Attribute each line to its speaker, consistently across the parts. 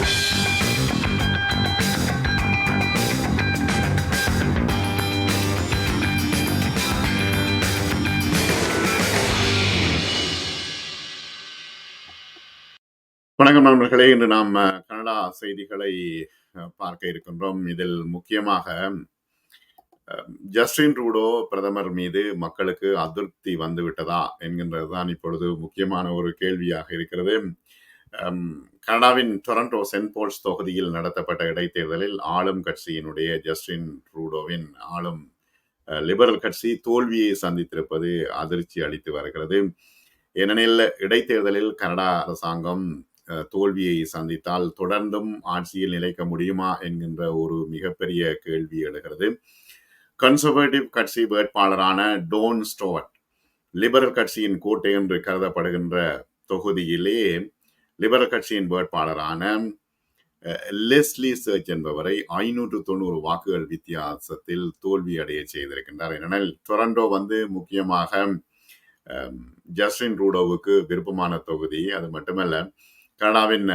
Speaker 1: வணக்கம் நண்பர்களே இன்று நாம் கனடா செய்திகளை பார்க்க இருக்கின்றோம். இதில் முக்கியமாக ஜஸ்டின் ரூடோ பிரதமர் மீது மக்களுக்கு அதிருப்தி வந்துவிட்டதா என்கின்றதுதான் இப்பொழுது முக்கியமான ஒரு கேள்வியாக இருக்கிறது. கனடாவின் டொரண்டோ சென்ட் போல்ஸ் தொகுதியில் நடத்தப்பட்ட இடைத்தேர்தலில் ஆளும் கட்சியினுடைய ஜஸ்டின் ட்ரூடோவின் ஆளும் லிபரல் கட்சி தோல்வியை சந்தித்திருப்பது அதிர்ச்சி அளித்து வருகிறது. ஏனெனில் இடைத்தேர்தலில் கனடா அரசாங்கம் தோல்வியை சந்தித்தால் தொடர்ந்தும் ஆட்சியில் நிலைக்க முடியுமா என்கின்ற ஒரு மிகப்பெரிய கேள்வி எழுகிறது. கன்சர்வேட்டிவ் கட்சி வேட்பாளரான டோன் ஸ்டோவர்ட் லிபரல் கட்சியின் கோட்டை என்று கருதப்படுகின்ற தொகுதியிலே லிபரல் கட்சியின் வேட்பாளரான லெஸ்லி சர்ச் என்பவரை ஐநூற்று தொண்ணூறு வாக்குகள் வித்தியாசத்தில் தோல்வி அடைய செய்திருக்கின்றார். ஏனெனில் டொரண்டோ வந்து முக்கியமாக ஜஸ்டின் ரூடோவுக்கு விருப்பமான தொகுதி. அது மட்டுமல்ல கனடாவின்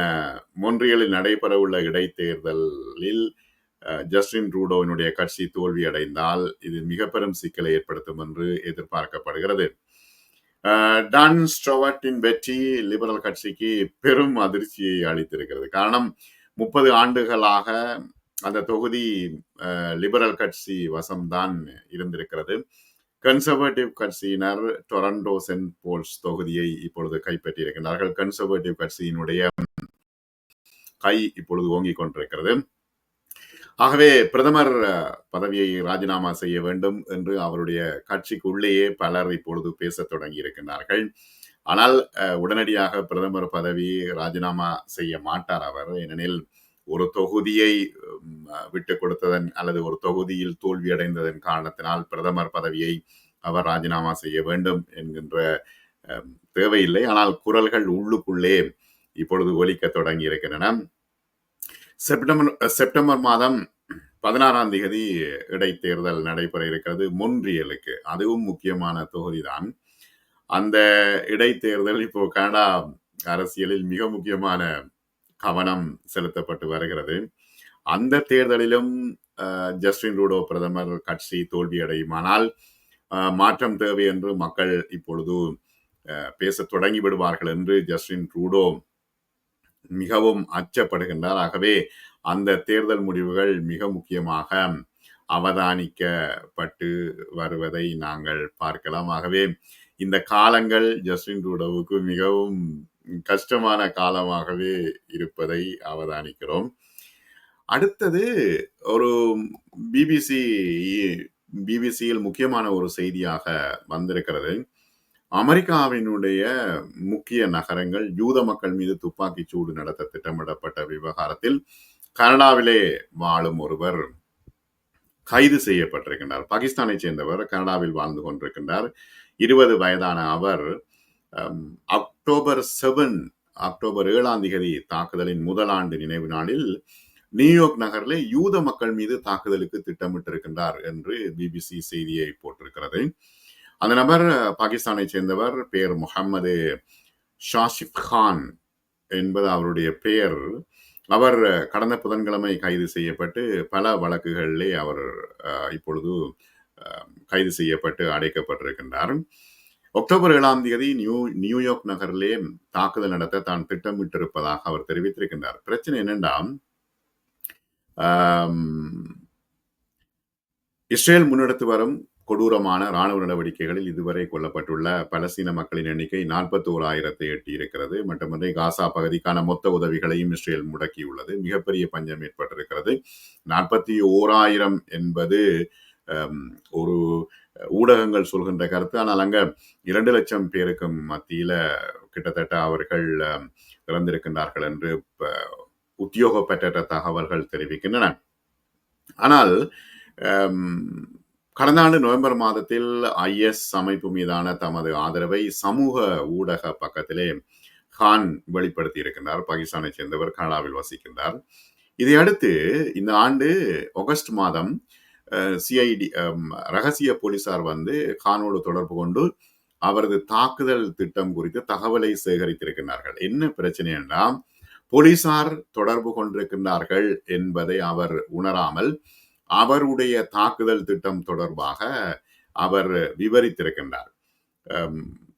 Speaker 1: மொன்றியலில் நடைபெறவுள்ள இடைத்தேர்தலில் ஜஸ்டின் ரூடோவினுடைய கட்சி தோல்வி அடைந்தால் இது மிக பெரும் சிக்கலை ஏற்படுத்தும் என்று எதிர்பார்க்கப்படுகிறது. டான் ஸ்டோவர்ட்டின் வெற்றி லிபரல் கட்சிக்கு பெரும் அதிர்ச்சியை அளித்திருக்கிறது. காரணம் முப்பது ஆண்டுகளாக அந்த தொகுதி லிபரல் கட்சி வசம்தான் இருந்திருக்கிறது. கன்சர்வேட்டிவ் கட்சியினர் டொரண்டோ சென்ட் போல்ஸ் தொகுதியை இப்பொழுது கைப்பற்றியிருக்கிறார்கள் கன்சர்வேட்டிவ் கட்சியினுடைய கை இப்பொழுது ஓங்கிக் கொண்டிருக்கிறது. ஆகவே பிரதமர் பதவியை ராஜினாமா செய்ய வேண்டும் என்று அவருடைய கட்சிக்குள்ளேயே பலர் இப்பொழுது பேசத் தொடங்கி இருக்கின்றார்கள். ஆனால் உடனடியாக பிரதமர் பதவி ராஜினாமா செய்ய மாட்டார் அவர். ஏனெனில் ஒரு தொகுதியை விட்டு கொடுத்ததன் அல்லது ஒரு தொகுதியில் தோல்வியடைந்ததன் காரணத்தினால் பிரதமர் பதவியை அவர் ராஜினாமா செய்ய வேண்டும் என்கின்ற தேவையில்லை. ஆனால் குரல்கள் உள்ளுக்குள்ளே இப்பொழுது ஒலிக்க தொடங்கி இருக்கின்றன. செப்டம்பர் செப்டம்பர் மாதம் பதினாறாம் தேதி இடைத்தேர்தல் நடைபெற இருக்கிறது மொன்றியலுக்கு. அதுவும் முக்கியமான தொகுதிதான். அந்த இடைத்தேர்தல் இப்போ கனடா அரசியலில் மிக முக்கியமான கவனம் செலுத்தப்பட்டு வருகிறது. அந்த தேர்தலிலும் ஜஸ்டின் ரூடோ பிரதமர் கட்சி தோல்வியடையுமானால் மாற்றம் தேவை என்று மக்கள் இப்பொழுது பேச பேசத் தொடங்கி விடுவார்கள் என்று ஜஸ்டின் ரூடோ மிகவும் அச்சப்படுகின்றார் ஆகவே அந்த தேர்தல் முடிவுகள் மிக முக்கியமாக அவதானிக்கப்பட்டு வருவதை நாங்கள் பார்க்கலாம். ஆகவே இந்த காலங்கள் ஜஸ்டின் ட்ரூடோவுக்கு மிகவும் கஷ்டமான காலமாகவே இருப்பதை அவதானிக்கிறோம். அடுத்தது ஒரு பிபிசி பிபிசியில் முக்கியமான ஒரு செய்தியாக வந்திருக்கிறது. அமெரிக்காவினுடைய முக்கிய நகரங்கள் யூத மக்கள் மீது துப்பாக்கி சூடு நடத்த திட்டமிடப்பட்ட விவகாரத்தில் கனடாவிலே வாழும் ஒருவர் கைது செய்யப்பட்டிருக்கின்றார். பாகிஸ்தானைச் சேர்ந்தவர் கனடாவில் வாழ்ந்து கொண்டிருக்கின்றார். இருபது வயதான அவர் அக்டோபர் செவன் அக்டோபர் ஏழாம் தேதி தாக்குதலின் முதல் ஆண்டு நினைவு நாளில் நியூயார்க் நகரில் யூத மக்கள் மீது தாக்குதலுக்கு திட்டமிட்டிருக்கின்றார் என்று பிபிசி செய்தியை போட்டிருக்கிறது. அந்த நபர் பாகிஸ்தானை சேர்ந்தவர் பெயர் முகமது ஷாஷிப் கான் என்பது அவருடைய பெயர். அவர் கடந்த புதன்கிழமை கைது செய்யப்பட்டு பல வழக்குகளிலே அவர் இப்பொழுது அஹ், கைது செய்யப்பட்டு அடைக்கப்பட்டிருக்கின்றார். அக்டோபர் ஏழாம் தேதி நியூ நியூயார்க் நகரிலே தாக்குதல் நடத்த தான் திட்டமிட்டிருப்பதாக அவர் தெரிவித்திருக்கின்றார். பிரச்சனை என்னென்னா இஸ்ரேல் முன்னெடுத்து வரும் கொடூரமான ராணுவ நடவடிக்கைகளில் இதுவரை கொல்லப்பட்டுள்ள பலஸ்தீன மக்களின் எண்ணிக்கை நாற்பத்தி ஓராயிரத்தை எட்டி இருக்கிறது மட்டுமன்றி காசா பகுதிக்கான மொத்த உதவிகளையும் இஸ்ரேல் முடக்கியுள்ளது. மிகப்பெரிய பஞ்சம் ஏற்பட்டிருக்கிறது. நாற்பத்தி ஓராயிரம் என்பது ஒரு ஊடகங்கள் சொல்கின்ற கருத்து. ஆனால் அங்கே இரண்டு லட்சம் பேருக்கும் மத்தியில் கிட்டத்தட்ட அவர்கள் இறந்திருக்கின்றார்கள் என்று ப- உத்தியோகப்பட்ட தகவல்கள் தெரிவிக்கின்றன. ஆனால் கடந்த ஆண்டு நவம்பர் மாதத்தில் ஐஎஸ் அமைப்பு மீதான தமது ஆதரவை சமூக ஊடக பக்கத்திலே கான் வெளிப்படுத்தி இருக்கின்றார் பாகிஸ்தானைச் சேர்ந்தவர் கனடாவில் வசிக்கின்றார். இதையடுத்து இந்த ஆண்டு ஆகஸ்ட் மாதம் சிஐடி ரகசிய போலீசார் வந்து கானோடு தொடர்பு கொண்டு அவரது தாக்குதல் திட்டம் குறித்து தகவலை சேகரித்திருக்கிறார்கள் என்ன பிரச்சனை என்றால் போலீசார் தொடர்பு கொண்டிருக்கின்றார்கள் என்பதை அவர் உணராமல் அவருடைய தாக்குதல் திட்டம் தொடர்பாக அவர் விவரித்திருக்கின்றார்.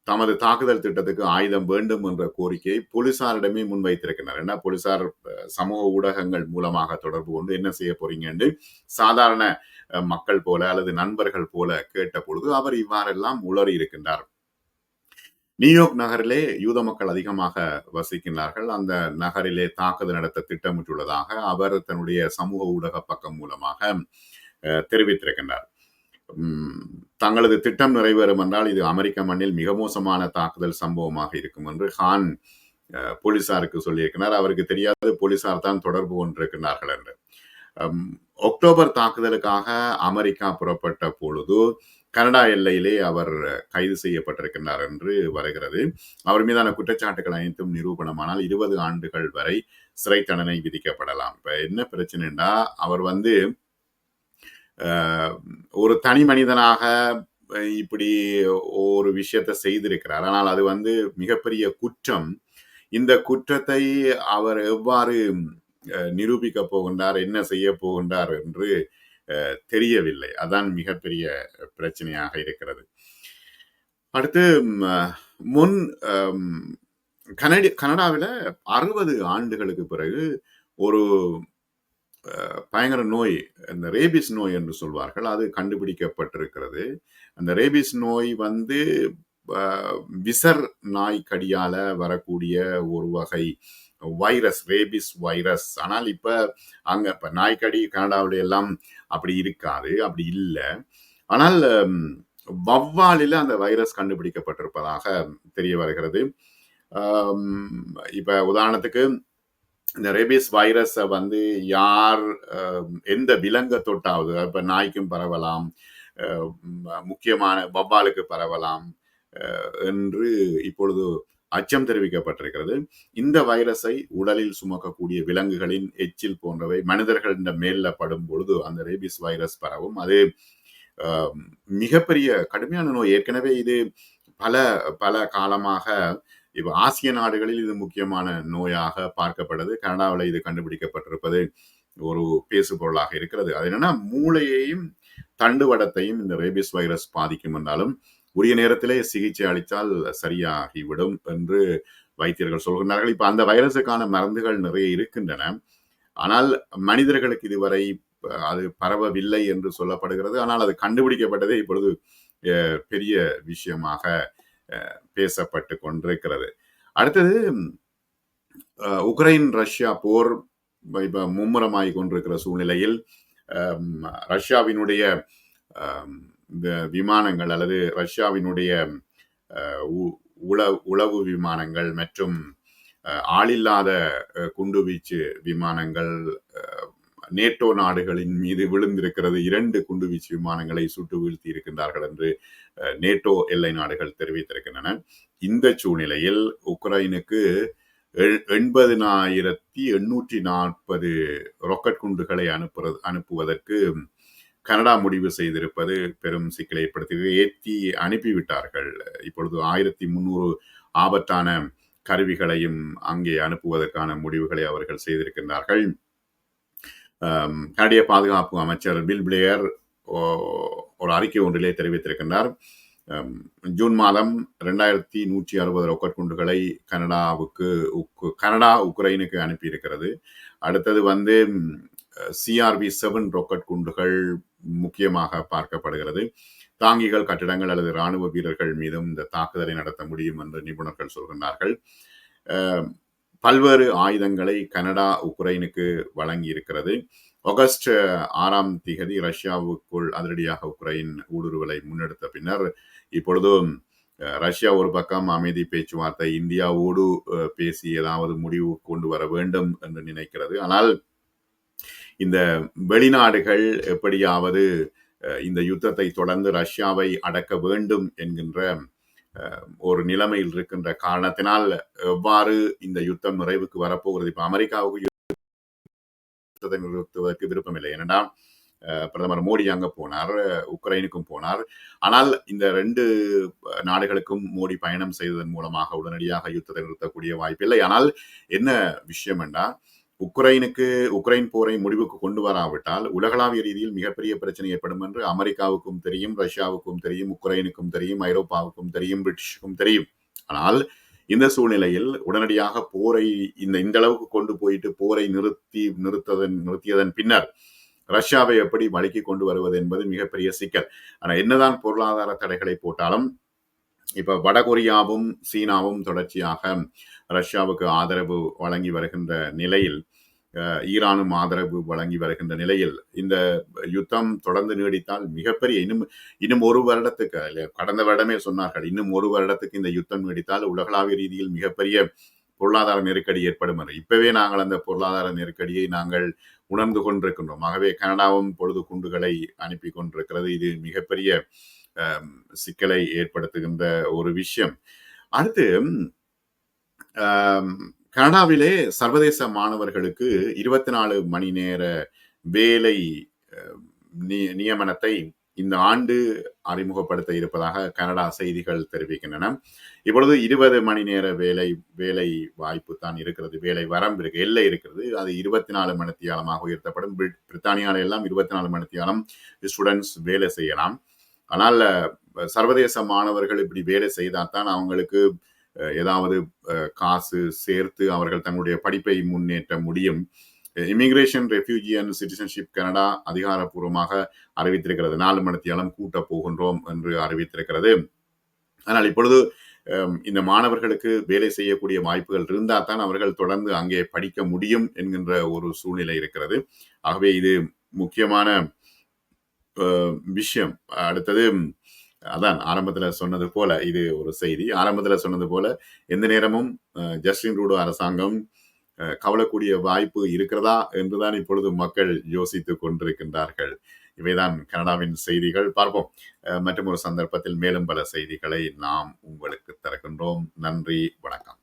Speaker 1: தமது தாக்குதல் திட்டத்துக்கு ஆயுதம் வேண்டும் என்ற கோரிக்கையை போலீசாரிடமே முன்வைத்திருக்கின்றனர். என்ன போலீசார் சமூக ஊடகங்கள் மூலமாக தொடர்பு கொண்டு என்ன செய்ய போறீங்க என்று சாதாரண மக்கள் போல அல்லது நண்பர்கள் போல கேட்ட பொழுது அவர் இவ்வாறெல்லாம் உளறி இருக்கின்றார் நியூயார்க் நகரிலே யூத மக்கள் அதிகமாக வசிக்கின்றார்கள். அந்த நகரிலே தாக்குதல் நடத்த திட்டமிட்டுள்ளதாக அவர் தன்னுடைய சமூக ஊடக பக்கம் மூலமாக தெரிவித்திருக்கின்றார். உம், தங்களது திட்டம் நிறைவேறும் என்றால் இது அமெரிக்க மண்ணில் மிக மோசமான தாக்குதல் சம்பவமாக இருக்கும் என்று ஹான் போலீசாருக்கு சொல்லியிருக்கிறார். அவருக்கு தெரியாது போலீசார் தான் தொடர்பு கொண்டிருக்கிறார்கள் என்று. அக்டோபர் தாக்குதலுக்காக அமெரிக்கா புறப்பட்ட பொழுது கனடா எல்லையிலே அவர் கைது செய்யப்பட்டிருக்கின்றார் என்று வருகிறது. அவர் மீதான குற்றச்சாட்டுகள் அனைத்தும் நிரூபணமானால் இருபது ஆண்டுகள் வரை சிறை தண்டனை விதிக்கப்படலாம். இப்ப என்ன பிரச்சனைன்னா அவர் வந்து ஒரு தனி மனிதனாக இப்படி ஒரு விஷயத்தை செய்திருக்கிறார். ஆனால் அது வந்து மிகப்பெரிய குற்றம். இந்த குற்றத்தை அவர் எவ்வாறு நிரூபிக்க போகின்றார் என்ன செய்ய போகின்றார் என்று தெரியவில்லை. அதான் மிகப்பெரிய பிரச்சனையாக இருக்கிறது. அடுத்து முன் கனடி கனடாவில் அறுபது ஆண்டுகளுக்கு பிறகு ஒரு பயங்கர நோய் இந்த ரேபிஸ் நோய் என்று சொல்வார்கள் அது கண்டுபிடிக்கப்பட்டிருக்கிறது. அந்த ரேபிஸ் நோய் வந்து விசர் நாய் கடியால வரக்கூடிய ஒரு வகை வைரஸ் ரேபிஸ் வைரஸ். ஆனால் இப்ப அங்க இப்ப நாய்க்கடி கனடாவில எல்லாம் அப்படி இருக்காது அப்படி இல்லை. ஆனால் வவ்வாலில் அந்த வைரஸ் கண்டுபிடிக்கப்பட்டிருப்பதாக தெரிய வருகிறது. இப்போ இப்ப உதாரணத்துக்கு இந்த ரேபிஸ் வைரஸை வந்து யார் எந்த விலங்கை தொட்டாவது இப்ப நாய்க்கும் பரவலாம் முக்கியமான வவ்வாலுக்கு பரவலாம் என்று இப்பொழுது அச்சம் தெரிவிக்கப்பட்டிருக்கிறது. இந்த வைரஸை உடலில் சுமக்கக்கூடிய விலங்குகளின் எச்சில் போன்றவை மனிதர்களின் மேல்ல படும் பொழுது அந்த ரேபிஸ் வைரஸ் பரவும். அது மிகப்பெரிய கடுமையான நோய். ஏற்கனவே இது பல பல காலமாக இப்போ ஆசிய நாடுகளில் இது முக்கியமான நோயாக பார்க்கப்படுது. கனடாவில் இது கண்டுபிடிக்கப்பட்டிருப்பது ஒரு பேசு பொருளாக இருக்கிறது. அது என்னன்னா மூளையையும் தண்டுவடத்தையும் இந்த ரேபிஸ் வைரஸ் பாதிக்கும் என்றாலும் உரிய நேரத்திலே சிகிச்சை அளித்தால் சரியாகிவிடும் என்று வைத்தியர்கள் சொல்கின்றார்கள். இப்போ அந்த வைரஸுக்கான மருந்துகள் நிறைய இருக்கின்றன. ஆனால் மனிதர்களுக்கு இதுவரை அது பரவவில்லை என்று சொல்லப்படுகிறது. ஆனால் அது கண்டுபிடிக்கப்பட்டதே இப்பொழுது பெரிய விஷயமாக பேசப்பட்டு கொண்டிருக்கிறது. அடுத்தது உக்ரைன் ரஷ்யா போர் இப்போ மும்முரமாகி கொண்டிருக்கிற சூழ்நிலையில் ரஷ்யாவினுடைய இந்த விமானங்கள் அல்லது ரஷ்யாவினுடைய அஹ், உ- உள உளவு விமானங்கள் மற்றும் அஹ், ஆளில்லாத அஹ், குண்டுவீச்சு விமானங்கள் அஹ், நேட்டோ நாடுகளின் மீது விழுந்திருக்கிறது. இரண்டு குண்டுவீச்சு விமானங்களை சுட்டு வீழ்த்தி இருக்கின்றார்கள் என்று அஹ், நேட்டோ எல்லை நாடுகள் தெரிவித்திருக்கின்றன. இந்த சூழ்நிலையில் உக்ரைனுக்கு எ- எண்பதினாயிரத்தி எண்ணூற்றி நாற்பது ராக்கெட் குண்டுகளை அனுப்புறது அனுப்புவதற்கு கனடா முடிவு செய்திருப்பது பெரும் சிக்கலை ஏற்படுத்தியது. ஏற்றி அனுப்பிவிட்டார்கள். இப்பொழுது ஆயிரத்தி முந்நூறு ஆபத்தான கருவிகளையும் அங்கே அனுப்புவதற்கான முடிவுகளை அவர்கள் செய்திருக்கின்றார்கள். கனடிய பாதுகாப்பு அமைச்சர் பில் பிளேயர் ஓ- ஒரு அறிக்கை ஒன்றிலே தெரிவித்திருக்கின்றார். ஜூன் மாதம் ரெண்டாயிரத்தி நூற்றி அறுபது ரொக்கட் குண்டுகளை கனடாவுக்கு உக்கு- கனடா உக்ரைனுக்கு அனுப்பியிருக்கிறது. அடுத்தது வந்து சிஆர்பி செவன் ரொக்கட் குண்டுகள் முக்கியமாக பார்க்கப்படுகிறது. தாங்கிகள் கட்டிடங்கள் அல்லது ராணுவ வீரர்கள் மீதும் இந்த தாக்குதலை நடத்த முடியும் என்று நிபுணர்கள் சொல்கின்றார்கள். பல்வேறு ஆயுதங்களை கனடா உக்ரைனுக்கு வழங்கி இருக்கிறது ஆகஸ்ட் ஆறாம் திகதி ரஷ்யாவுக்குள் அதிரடியாக உக்ரைன் ஊடுருவலை முன்னெடுத்த பின்னர் இப்பொழுதும் ரஷ்யா ஒரு பக்கம் அமைதி பேச்சுவார்த்தை இந்தியாவோடு பேசி ஏதாவது முடிவு கொண்டு வர வேண்டும் என்று நினைக்கிறது. ஆனால் இந்த வெளிநாடுகள் எப்படியாவது இந்த யுத்தத்தை தொடர்ந்து ரஷ்யாவை அடக்க வேண்டும் என்கின்ற அஹ், ஒரு நிலைமையில் இருக்கின்ற காரணத்தினால் எவ்வாறு இந்த யுத்தம் நிறைவுக்கு வரப்போகிறது? இப்ப அமெரிக்காவுக்கு யுத்தத்தை நிறுத்துவதற்கு விருப்பமில்லை. ஏனென்றால் அஹ், பிரதமர் மோடி அங்க போனார் உக்ரைனுக்கும் போனார். ஆனால் இந்த ரெண்டு நாடுகளுக்கும் மோடி பயணம் செய்ததன் மூலமாக உடனடியாக யுத்தத்தை நிறுத்தக்கூடிய வாய்ப்பில்லை. ஆனால் என்ன விஷயம் என்றால் உக்ரைனுக்கு உக்ரைன் போரை முடிவுக்கு கொண்டு வராவிட்டால் உலகளாவிய ரீதியில் மிகப்பெரிய பிரச்சனை ஏற்படும் என்று அமெரிக்காவுக்கும் தெரியும் ரஷ்யாவுக்கும் தெரியும் உக்ரைனுக்கும் தெரியும் ஐரோப்பாவுக்கும் தெரியும் பிரிட்டிஷுக்கும் தெரியும். ஆனால் இந்த சூழ்நிலையில் உடனடியாக போரை இந்த இந்த அளவுக்கு கொண்டு போயிட்டு போரை நிறுத்தி நிறுத்ததன் நிறுத்தியதன் பின்னர் ரஷ்யாவை எப்படி வழிக்கு கொண்டு வருவது என்பது மிகப்பெரிய சிக்கல். ஆனால் என்னதான் பொருளாதார தடைகளை போட்டாலும் இப்ப வடகொரியாவும் சீனாவும் தொடர்ச்சியாக ரஷ்யாவுக்கு ஆதரவு வழங்கி வருகின்ற நிலையில் ஈரானும் ஆதரவு வழங்கி வருகின்ற நிலையில் இந்த யுத்தம் தொடர்ந்து நீடித்தால் மிகப்பெரிய இன்னும் இன்னும் ஒரு வருடத்துக்கு கடந்த வருடமே சொன்னார்கள் இன்னும் ஒரு வருடத்துக்கு இந்த யுத்தம் நீடித்தால் உலகளாவிய ரீதியில் மிகப்பெரிய பொருளாதார நெருக்கடி ஏற்படும் என்று. இப்பவே நாங்கள் அந்த பொருளாதார நெருக்கடியை நாங்கள் உணர்ந்து கொண்டிருக்கின்றோம். ஆகவே கனடாவும் பொழுது குண்டுகளை அனுப்பி கொண்டிருக்கிறது. இது மிகப்பெரிய சிக்கலை ஏற்படுத்துகின்ற ஒரு விஷயம். அடுத்து கனடாவிலே சர்வதேச மாணவர்களுக்கு இருபத்தி நாலு மணி நேர வேலை நியமனத்தை இந்த ஆண்டு அறிமுகப்படுத்த இருப்பதாக கனடா செய்திகள் தெரிவிக்கின்றன. இப்பொழுது இருபது மணி நேர வேலை வேலை வாய்ப்பு தான் இருக்கிறது. வேலை வரம்பு இருக்கு எல்லை இருக்கிறது. அது இருபத்தி நாலு மணித்தியாலமாக உயர்த்தப்படும். பிரிட்- பிரித்தானியால எல்லாம் இருபத்தி நாலு மணித்தியாலம் ஸ்டூடெண்ட்ஸ் வேலை செய்யலாம். ஆனால் சர்வதேச மாணவர்கள் இப்படி வேலை செய்தால் தான் அவங்களுக்கு ஏதாவது காசு சேர்த்து அவர்கள் தங்களுடைய படிப்பை முன்னேற்ற முடியும். Immigration refugee and citizenship Canada அதிகாரப்பூர்வமாக அறிவித்திருக்கிறது. நாலு மணித்தியாலம் கூட்ட போகின்றோம் என்று அறிவித்திருக்கிறது. ஆனால் இப்பொழுது இந்த மாணவர்களுக்கு வேலை செய்யக்கூடிய வாய்ப்புகள் இருந்தால் தான் அவர்கள் தொடர்ந்து அங்கே படிக்க முடியும் என்கின்ற ஒரு சூழ்நிலை இருக்கிறது. ஆகவே இது முக்கியமான விஷயம். அடுத்தது அதான் ஆரம்பத்தில் சொன்னது போல இது ஒரு செய்தி. ஆரம்பத்தில் சொன்னது போல எந்த நேரமும் ஜஸ்டின் ரூடோ அரசாங்கம் கவலக்கூடிய வாய்ப்பு இருக்கிறதா என்றுதான் இப்பொழுது மக்கள் யோசித்து கொண்டிருக்கின்றார்கள். இவைதான் கனடாவின் செய்திகள். பார்ப்போம். மற்றும் ஒரு சந்தர்ப்பத்தில் மேலும் பல செய்திகளை நாம் உங்களுக்கு தருகின்றோம். நன்றி. வணக்கம்.